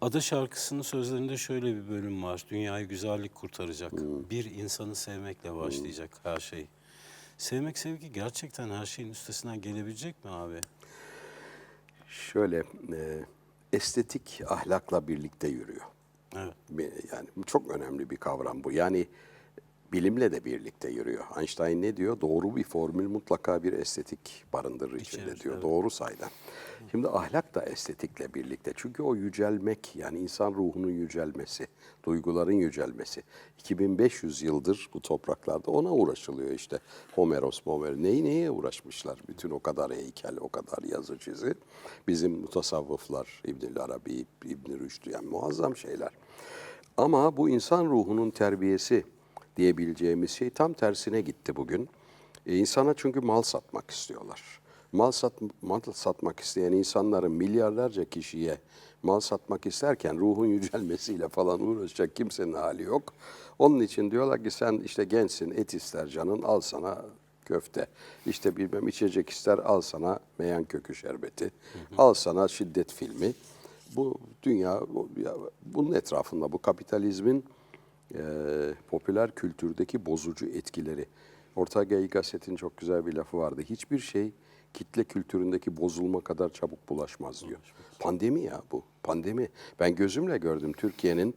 Ada şarkısının sözlerinde şöyle bir bölüm var. Dünyayı güzellik kurtaracak. Bir insanı sevmekle başlayacak her şey. Sevmek sevgi gerçekten her şeyin üstesinden gelebilecek mi abi? Şöyle e, estetik ahlakla birlikte yürüyor. Evet. Yani çok önemli bir kavram bu. Yani bilimle de birlikte yürüyor. Einstein ne diyor? Doğru bir formül mutlaka bir estetik barındırır içinde İçerir, diyor. evet. Doğru sayıda. Şimdi ahlak da estetikle birlikte. Çünkü o yücelmek yani insan ruhunun yücelmesi, duyguların yücelmesi. 2500 yıldır bu topraklarda ona uğraşılıyor işte. Homeros, Homer neyi neye uğraşmışlar? Bütün o kadar heykel, o kadar yazı çizi. Bizim mutasavvıflar, İbn-i Arabi, İbn-i Rüşd yani muazzam şeyler. Ama bu insan ruhunun terbiyesi diyebileceğimiz şey tam tersine gitti bugün. E, insana çünkü mal satmak istiyorlar. Mal, sat, mal satmak isteyen insanların milyarlarca kişiye mal satmak isterken ruhun yücelmesiyle falan uğraşacak kimsenin hali yok. Onun için diyorlar ki sen işte gençsin, et ister canın, al sana köfte. İşte bilmem içecek ister, al sana meyan kökü şerbeti. Al sana şiddet filmi. Bu dünya, bu- ya- bunun etrafında bu kapitalizmin e, popüler kültürdeki bozucu etkileri. Ortega y Gasset'in çok güzel bir lafı vardı. Hiçbir şey kitle kültüründeki bozulma kadar çabuk bulaşmaz diyor. Pandemi ya bu. Pandemi. Ben gözümle gördüm Türkiye'nin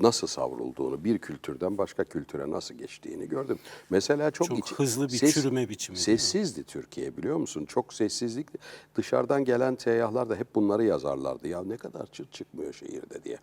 nasıl savrulduğunu, bir kültürden başka kültüre nasıl geçtiğini gördüm. Mesela çok, Çok içi- hızlı bir çürüme biçimi? Sessizdi Türkiye biliyor musun? Çok sessizlik. Dışarıdan gelen seyyahlar da hep bunları yazarlardı. Ya ne kadar çıt çıkmıyor şehirde diye.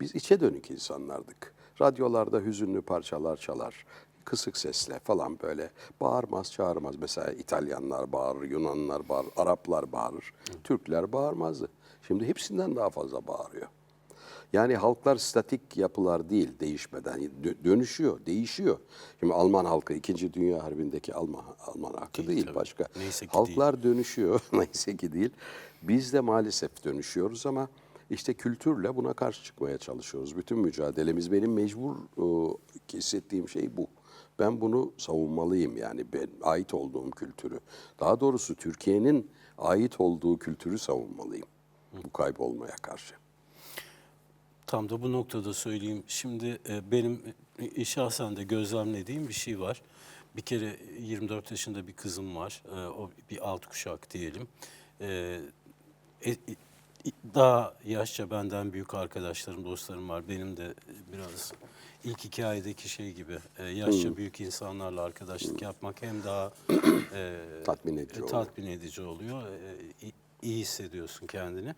Biz içe dönük insanlardık. Radyolarda hüzünlü parçalar çalar. Kısık sesle falan böyle bağırmaz çağırmaz. Mesela İtalyanlar bağırır, Yunanlılar bağırır, Araplar bağırır. Türkler bağırmazdı. Şimdi hepsinden daha fazla bağırıyor. Yani halklar statik yapılar değil değişmeden dö- dönüşüyor, değişiyor. Şimdi Alman halkı 2. Dünya Harbi'ndeki Alman Alman halkı Değil değil, tabii. başka. Neyse ki halklar dönüşüyor. Neyse ki değil. Biz de maalesef dönüşüyoruz ama işte kültürle buna karşı çıkmaya çalışıyoruz. Bütün mücadelemiz benim mecbur e, hissettiğim şey bu. Ben bunu savunmalıyım yani ben ait olduğum kültürü. Daha doğrusu Türkiye'nin ait olduğu kültürü savunmalıyım. Bu kaybolmaya karşı. Tam da bu noktada söyleyeyim. Şimdi e, benim e, şahsen de gözlemlediğim bir şey var. Bir kere 24 yaşında bir kızım var. O bir alt kuşak diyelim. Daha yaşça benden büyük arkadaşlarım, dostlarım var. Benim de biraz ilk hikayedeki şey gibi e, yaşça büyük insanlarla arkadaşlık yapmak hem daha e, Tatmin edici e, oluyor. tatmin edici oluyor. E, iyi hissediyorsun kendini.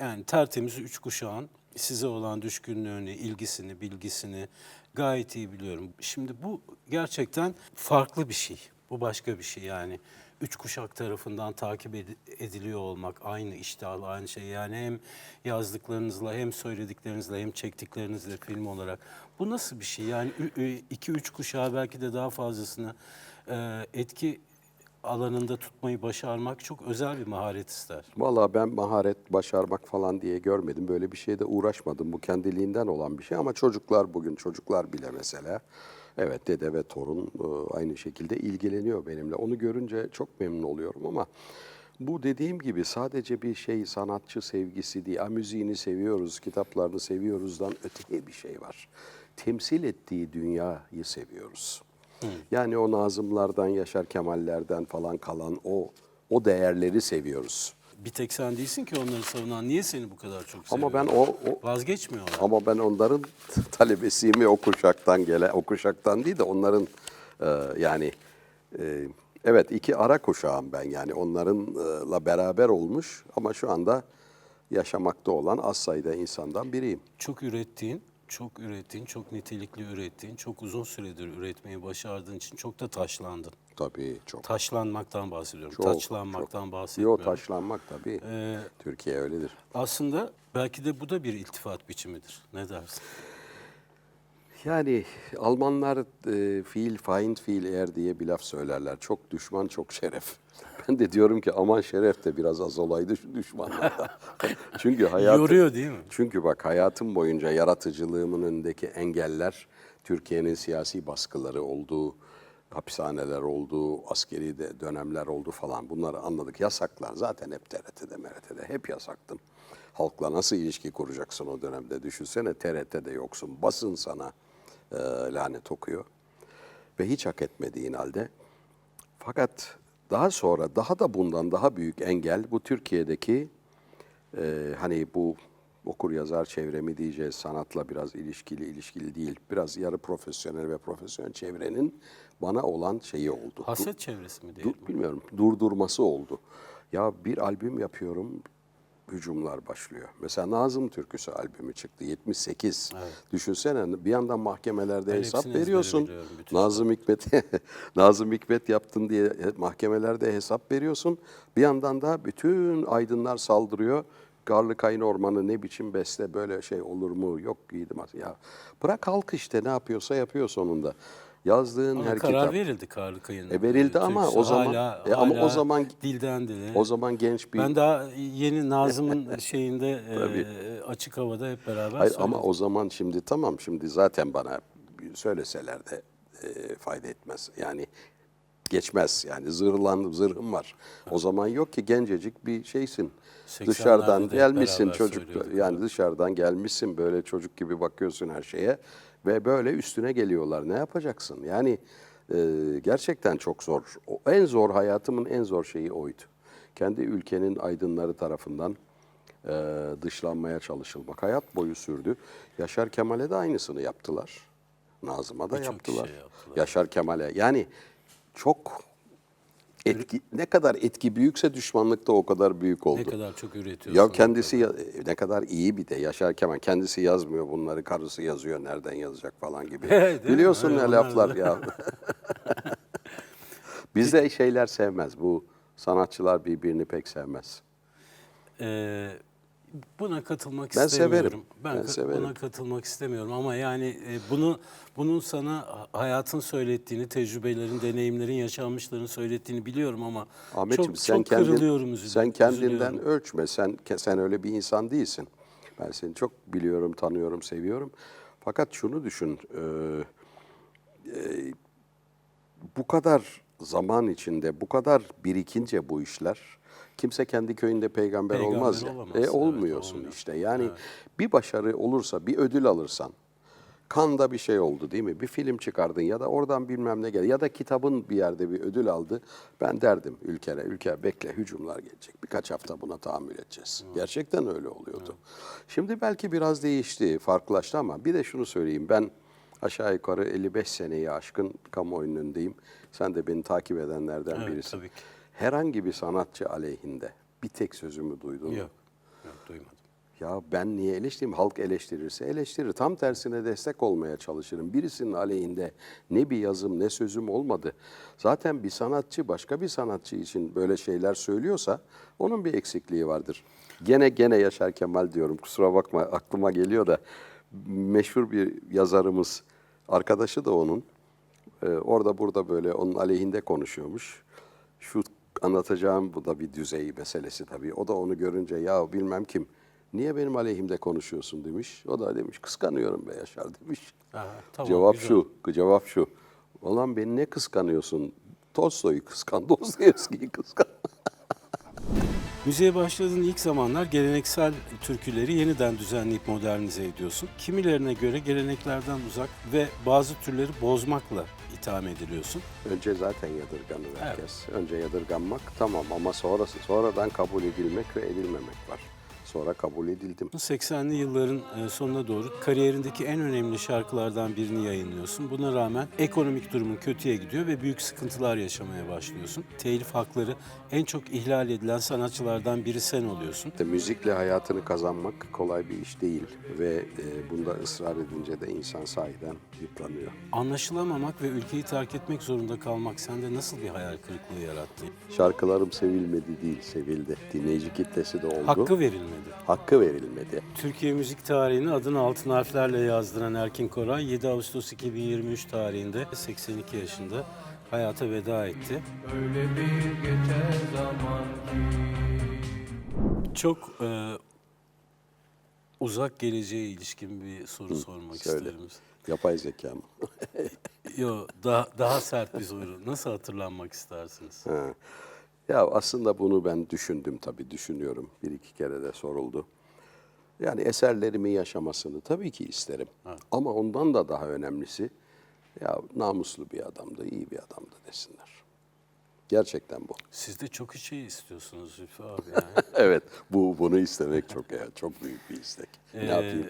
Yani tertemiz üç kuşağın size olan düşkünlüğünü, ilgisini, bilgisini gayet iyi biliyorum. Şimdi bu gerçekten farklı bir şey. Bu başka bir şey yani. Üç kuşak tarafından takip edi- ediliyor olmak aynı iştahla aynı şey. Yani hem yazdıklarınızla hem söylediklerinizle hem çektiklerinizle film olarak. Bu nasıl bir şey? Yani iki üç kuşağı belki de daha fazlasını e, etki alanında tutmayı başarmak çok özel bir maharet ister. Vallahi ben maharet, başarmak falan diye görmedim. Böyle bir şeyde uğraşmadım. Bu kendiliğinden olan bir şey ama çocuklar bugün, çocuklar bile mesela evet dede ve torun e, aynı şekilde ilgileniyor benimle. Onu görünce çok memnun oluyorum ama bu dediğim gibi sadece bir şey sanatçı sevgisi değil. Ha, müziğini seviyoruz, kitaplarını seviyoruzdan öteye bir şey var. Temsil ettiği dünyayı seviyoruz. Yani o Nazımlardan, Yaşar Kemallerden falan kalan o o değerleri seviyoruz. Bir tek sen değilsin ki onları savunan. Niye seni bu kadar çok seviyor? Ama ben o, o Vazgeçmiyorlar. ama ben onların talebesiyim o kuşaktan gele o kuşaktan değil de onların e, yani e, evet iki ara kuşağım ben yani onlarınla beraber olmuş ama şu anda yaşamakta olan az sayıda insandan biriyim. Çok ürettiğin, çok ürettiğin, çok nitelikli ürettiğin, çok uzun süredir üretmeyi başardığın için çok da taşlandın. Tabii çok. Taşlanmaktan bahsediyorum. çok Taçlanmaktan çok. bahsetmiyorum. Yo taşlanmak tabii. Ee, Türkiye öyledir. aslında belki de bu da bir iltifat biçimidir. Ne dersin? Yani Almanlar e, fiil, find fiil eğer diye bir laf söylerler. Çok düşman, çok şeref. Ben de diyorum ki aman şeref de biraz az olaydı şu düşmanlardan. çünkü hayatım, Yoruyor değil mi? Çünkü bak hayatım boyunca yaratıcılığımın önündeki engeller Türkiye'nin siyasi baskıları olduğu, hapishaneler olduğu, askeri de dönemler oldu falan bunları anladık. Yasaklar zaten hep TRT'de, MRT'de hep yasaktım. Halkla nasıl ilişki kuracaksın o dönemde? Düşünsene TRT'de yoksun. Basın sana e, lanet okuyor. Ve hiç hak etmediğin halde. Fakat daha sonra daha da bundan daha büyük engel bu Türkiye'deki e, hani bu okur yazar çevremi diyeceğiz sanatla biraz ilişkili ilişkili değil. Biraz yarı profesyonel ve profesyonel çevrenin bana olan şeyi oldu. Haset çevresi mi değil Dur, mi? bilmiyorum durdurması oldu. Ya bir albüm yapıyorum hücumlar başlıyor. Mesela Nazım Türküsü albümü çıktı 78. Düşünsene bir yandan mahkemelerde Ben hesap veriyorsun. Nazım Hikmet Nazım Hikmet yaptın diye mahkemelerde hesap veriyorsun. Bir yandan da bütün aydınlar saldırıyor. Garlı Kayın Ormanı ne biçim beste böyle şey olur mu? Yok giydim. Ya bırak halk işte ne yapıyorsa yapıyor sonunda. Yazdığın Ama her karar kitap. verildi Karlı Kayın'ın. E, verildi ama o zaman- Hala, e, ama o hala zaman- dilden dile. O zaman genç bir Ben daha yeni Nazım'ın şeyinde e, açık havada hep beraber Hayır ama o zaman şimdi tamam şimdi zaten bana söyleseler de e, fayda etmez. Yani geçmez yani zırhlan zırhım var. O zaman yok ki gencecik bir şeysin. 80'lerde Dışarıdan gelmişsin çocuk yani dışarıdan gelmişsin böyle çocuk gibi bakıyorsun her şeye ve böyle üstüne geliyorlar. Ne yapacaksın? Yani e, gerçekten çok zor. O, en zor hayatımın en zor şeyi oydu. Kendi ülkenin aydınları tarafından e, dışlanmaya çalışılmak hayat boyu sürdü. Yaşar Kemal'e de aynısını yaptılar. Nazım'a da yaptılar. yaptılar. Yaşar Kemal'e yani çok etki ne kadar etki büyükse düşmanlık da o kadar büyük oldu. ne kadar çok üretiyorsun. Ya kendisi ya- ne kadar iyi bir de Yaşar Kemal kendisi yazmıyor bunları karısı yazıyor nereden yazacak falan gibi. Mi? Biliyorsun ne laflar ya. Bizde şeyler sevmez bu sanatçılar birbirini pek sevmez. Ee, buna katılmak Ben istemiyorum. severim. Ben, Ben severim. buna katılmak istemiyorum ama yani e, bunu bunun sana hayatın söylettiğini, tecrübelerin, deneyimlerin, yaşanmışların söylettiğini biliyorum ama Ahmetciğim çok, sen çok kendin, kırılıyorum, üzül- sen kendinden üzülüyorum. ölçme. Sen sen öyle bir insan değilsin. Ben seni çok biliyorum, tanıyorum, seviyorum. Fakat şunu düşün. e, e, bu kadar zaman içinde, bu kadar birikince bu işler kimse kendi köyünde peygamber, Peygamber olmaz ya. olamaz, E, evet, olmuyorsun olmuyor. işte. Yani bir başarı olursa, bir ödül alırsan, Kanda bir şey oldu değil mi? Bir film çıkardın ya da oradan bilmem ne geldi ya da kitabın bir yerde bir ödül aldı. Ben derdim ülkene, ülke bekle hücumlar gelecek. Birkaç hafta buna tahammül edeceğiz. Gerçekten öyle oluyordu. Şimdi belki biraz değişti, farklılaştı ama bir de şunu söyleyeyim. Ben aşağı yukarı 55 seneyi aşkın kamuoyunun önündeyim. Sen de beni takip edenlerden Evet, birisin. tabii ki. Herhangi bir sanatçı aleyhinde bir tek sözümü duydun mu? Yok, yok duymadım. Ya ben niye eleştireyim? Halk eleştirirse eleştirir. Tam tersine destek olmaya çalışırım. Birisinin aleyhinde ne bir yazım ne sözüm olmadı. Zaten bir sanatçı başka bir sanatçı için böyle şeyler söylüyorsa onun bir eksikliği vardır. Gene gene Yaşar Kemal diyorum kusura bakma aklıma geliyor da meşhur bir yazarımız arkadaşı da onun ee, orada burada böyle onun aleyhinde konuşuyormuş. Şu anlatacağım bu da bir düzey meselesi tabii. O da onu görünce ya bilmem kim niye benim aleyhimde konuşuyorsun demiş. O da demiş kıskanıyorum be Yaşar demiş. Aha, tamam, cevap güzel. şu, cevap şu. Ulan beni ne kıskanıyorsun? Tolstoy'u kıskan, Dostoyevski'yi kıskan. Müziğe başladığın ilk zamanlar geleneksel türküleri yeniden düzenleyip modernize ediyorsun. Kimilerine göre geleneklerden uzak ve bazı türleri bozmakla itham ediliyorsun. Önce zaten yadırganır herkes. Önce yadırganmak tamam ama sonrası sonradan kabul edilmek ve edilmemek var. Sonra kabul edildim. 80'li yılların e, sonuna doğru kariyerindeki en önemli şarkılardan birini yayınlıyorsun. Buna rağmen ekonomik durumun kötüye gidiyor ve büyük sıkıntılar yaşamaya başlıyorsun. Telif hakları en çok ihlal edilen sanatçılardan biri sen oluyorsun. İşte müzikle hayatını kazanmak kolay bir iş değil ve e, bunda ısrar edince de insan sahiden yıpranıyor. Anlaşılamamak ve ülkeyi terk etmek zorunda kalmak sende nasıl bir hayal kırıklığı yarattı? Şarkılarım sevilmedi değil, sevildi. Dinleyici kitlesi de oldu. Hakkı verilmedi. Hakkı verilmedi. Türkiye müzik tarihini adını altın harflerle yazdıran Erkin Koray 7 Ağustos 2023 tarihinde 82 yaşında hayata veda etti. Öyle bir geçer zaman Çok e, uzak geleceğe ilişkin bir soru sormak Söyle. isterim. Yapay zeka mı? Yo, daha, daha sert bir soru. Nasıl hatırlanmak istersiniz? Ha. Ya aslında bunu ben düşündüm tabii, düşünüyorum. Bir iki kere de soruldu. Yani eserlerimi yaşamasını tabii ki isterim. Ama ondan da daha önemlisi ya namuslu bir adamdı, iyi bir adamdı desinler. Gerçekten bu. Siz de çok şey istiyorsunuz Zülfü abi yani. evet, bu bunu istemek çok çok büyük bir istek. ne Ee, yapayım?